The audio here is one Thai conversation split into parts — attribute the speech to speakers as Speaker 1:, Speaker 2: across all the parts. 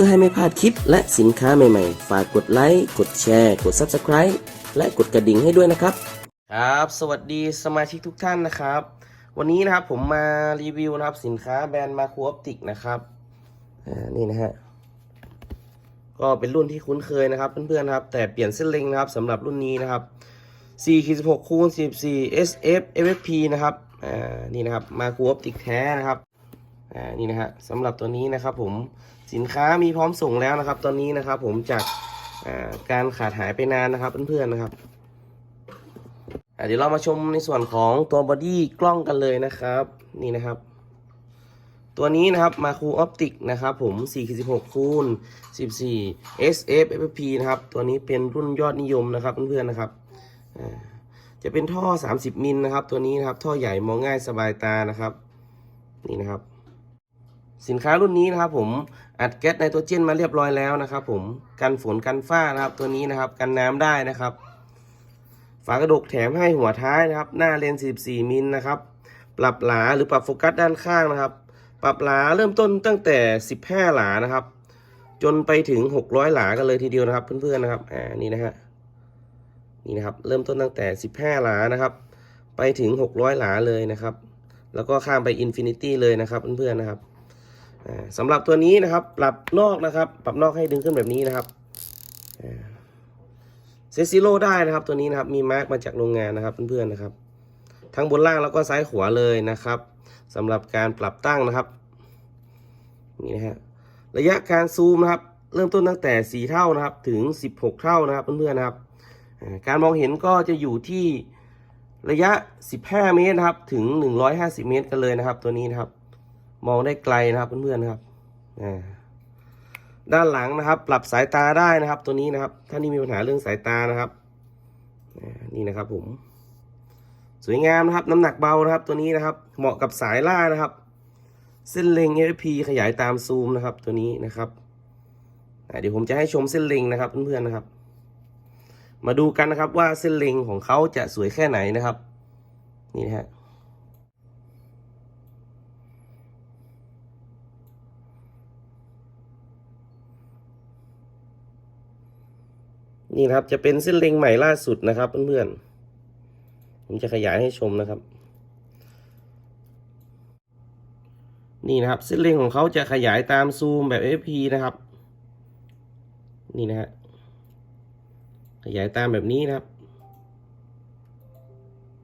Speaker 1: พื่อให้ไม่พลาดคลิปและสินค้าใหม่ๆ ฝากกดไลค์ กดแชร์ กด Subscribe และกดกระดิ่งให้ด้วยนะครับ ครับ สวัสดีสมาชิกทุกท่านนะครับ วันนี้นะครับผมมารีวิวนะครับสินค้าแบรนด์มาคูออปติกนะครับอ่านี่นะฮะก็เป็นรุ่นที่คุ้นเคยนะครับเพื่อนๆนะครับ แต่เปลี่ยนเส้นเล็งนะครับสำหรับรุ่นนี้นะครับ4คูณ14 SF FFP นะครับอ่านี่นะครับมาคูออปติกแท้นะครับอ่านี่นะฮะสำหรับตัวนี้นะครับผม สินค้ามีพร้อมส่งแล้วนะครับ ตอนนี้นะครับ ผมจากการขาดหายไปนานนะครับเพื่อนๆนะครับเดี๋ยวเรามาชมในส่วนของตัวบอดี้กล้องกันเลยนะครับ นี่นะครับ ตัวนี้นะครับมาคูออปติกนะครับ ผม416คูณ14 SF FFP นะครับตัวนี้เป็นรุ่นยอดนิยมนะครับเพื่อนๆนะครับจะเป็นท่อ 30 มิลนะครับ ตัวนี้นะครับ ท่อใหญ่มองง่ายสบายตานะครับ นี่นะครับ สินค้ารุ่นนี้นะครับ ผม อัดแก๊สไนโตรเจนมาเรียบร้อยแล้วนะครับ ผมกันฝนกันฝ้านะครับ ตัวนี้นะครับ กันน้ำได้นะครับ ฝากระดกแถมให้หัวท้ายนะครับ หน้าเลนส์14มิลนะครับ ปรับหลาหรือปรับโฟกัสด้านข้างนะครับ ปรับหลาเริ่มต้นตั้งแต่ 15 หลานะครับ จนไปถึง 600 หลากันเลยทีเดียวนะครับ เพื่อนๆนะครับอ่านี่นะฮะนี่นะครับ เริ่มต้นตั้งแต่ 15 หลานะครับ ไปถึง 600 หลาเลยนะครับ แล้วก็ข้ามไปอินฟินิตี้เลยนะครับเพื่อนๆนะครับ สำหรับตัวนี้นะครับ ปรับนอกนะครับ ปรับนอกให้ดึงขึ้นแบบนี้นะครับเซซิโร่ได้นะครับ ตัวนี้นะครับมีมาร์กมาจากโรงงานนะครับเพื่อนๆนะครับ ทั้งบนล่างแล้วก็ซ้ายขวาเลยนะครับสำหรับการปรับตั้งนะครับนี่นะฮะระยะการซูมนะครับ เริ่มต้นตั้งแต่ 4 เท่านะครับ ถึง 16 เท่านะครับเพื่อนๆนะครับ การมองเห็นก็จะอยู่ที่ระยะ 15 เมตรนะครับ ถึง 150 เมตรกันเลยนะครับ ตัวนี้นะครับ มองได้ไกลนะครับเพื่อนๆนะครับด้านหลังนะครับ ปรับสายตาได้นะครับ ตัวนี้นะครับ ถ้านี่มีปัญหาเรื่องสายตานะครับนี่นะครับ ผม สวยงามนะครับ น้ำหนักเบานะครับ ตัวนี้นะครับ เหมาะกับสายล่านะครับ เส้นเล็ง FP ขยายตามซูมนะครับ ตัวนี้นะครับเดี๋ยวผมจะให้ชมเส้นเล็งนะครับเพื่อนๆนะครับ มาดูกันนะครับว่าเส้นเล็งของเขาจะสวยแค่ไหนนะครับ นี่นะฮะ นี่นะครับจะเป็นเส้นเล็งใหม่ล่าสุดนะครับเพื่อนๆ ผมจะขยายให้ชมนะครับ นี่นะครับเส้นเล็งของเขาจะขยายตามซูมแบบ FP นะครับ นี่นะฮะขยายตามแบบนี้นะครับ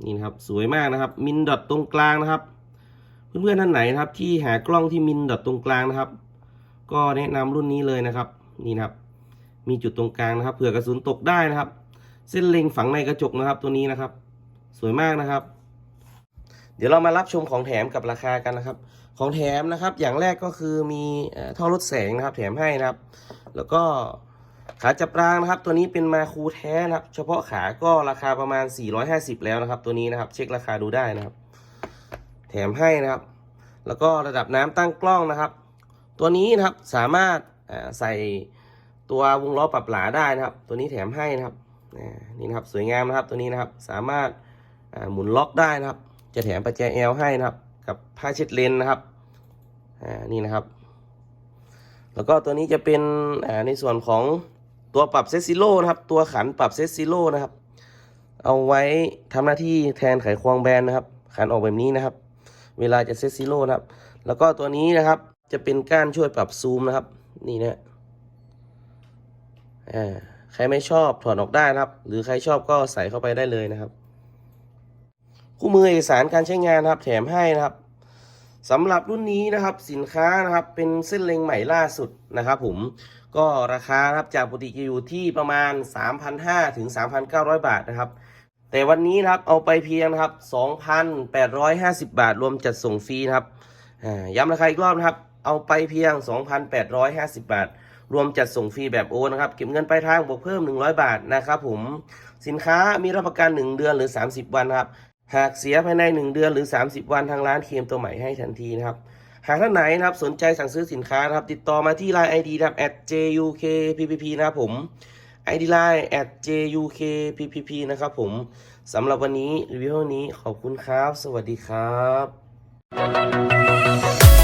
Speaker 1: นี่นะครับสวยมากนะครับ มินดอทตรงกลางนะครับ เพื่อนๆท่านไหนนะครับ ที่หากล้องที่มินดอทตรงกลางนะครับ ก็แนะนำรุ่นนี้เลยนะครับ นี่นะครับ มีจุดตรงกลางนะครับ เผื่อกระสุนตกได้นะครับ เส้นเล็งฝังในกระจกนะครับตัวนี้นะครับ สวยมากนะครับ เดี๋ยวเรามารับชมของแถมกับราคากันนะครับ ของแถมนะครับ อย่างแรกก็คือมีท่อลดแสงนะครับ แถมให้นะครับ แล้วก็ขาจับรางนะครับ ตัวนี้เป็นมาคูแท้นะครับ เฉพาะขาก็ราคาประมาณ 450 แล้วนะครับ ตัวนี้นะครับ เช็คราคาดูได้นะครับ แถมให้นะครับ แล้วก็ระดับน้ำตั้งกล้องนะครับ ตัวนี้นะครับสามารถใส่ ตัววงล้อปรับหลาได้นะครับ ตัวนี้แถมให้นะครับนี่นะครับสวยงามนะครับตัวนี้นะครับสามารถหมุนล็อกได้นะครับ จะแถมประแจแอลให้นะครับ กับผ้าเช็ดเลนนะครับนี่นะครับ แล้วก็ตัวนี้จะเป็นในส่วนของตัวปรับเซซิโร่นะครับ ตัวขันปรับเซซิโร่นะครับ เอาไว้ทำหน้าที่แทนไขควงแบนนะครับ ขันออกแบบนี้นะครับ เวลาจะเซซิโร่นะครับ แล้วก็ตัวนี้นะครับจะเป็นก้านช่วยปรับซูมนะครับ นี่นะ อ่าใครไม่ชอบถอดออกได้นะครับ หรือใครชอบก็ใส่เข้าไปได้เลยนะครับ คู่มือเอกสารการใช้งานนะครับ แถมให้นะครับสำหรับรุ่นนี้นะครับสินค้านะครับเป็นเส้นเล็งใหม่ล่าสุดนะครับ ผมก็ราคาครับจากปกติจะอยู่ที่ประมาณ 3,500ถึง3,900 บาทนะครับ แต่วันนี้นะครับเอาไปเพียงนะครับ 2,850 บาท รวมจัดส่งฟรีนะครับย้ำราคาอีกรอบนะครับ เอาไปเพียง 2,850 บาท รวมจัดส่งฟรีแบบโอนนะครับ เก็บเงินปลายทางบวกเพิ่ม 100 บาทนะครับผม สินค้ามีรับประกัน 1 เดือนหรือ 30 วันครับ หากเสียภายใน 1 เดือนหรือ 30 วันทางร้านเคลมตัวใหม่ให้ทันทีนะครับ หากท่านไหนนะครับสนใจสั่งซื้อสินค้านะครับติดต่อมาที่ Line ID นะครับ @jukppp นะครับผม ID Line @jukppp นะครับผมสำหรับวันนี้รีวิวนี้ขอบคุณครับ สวัสดีครับ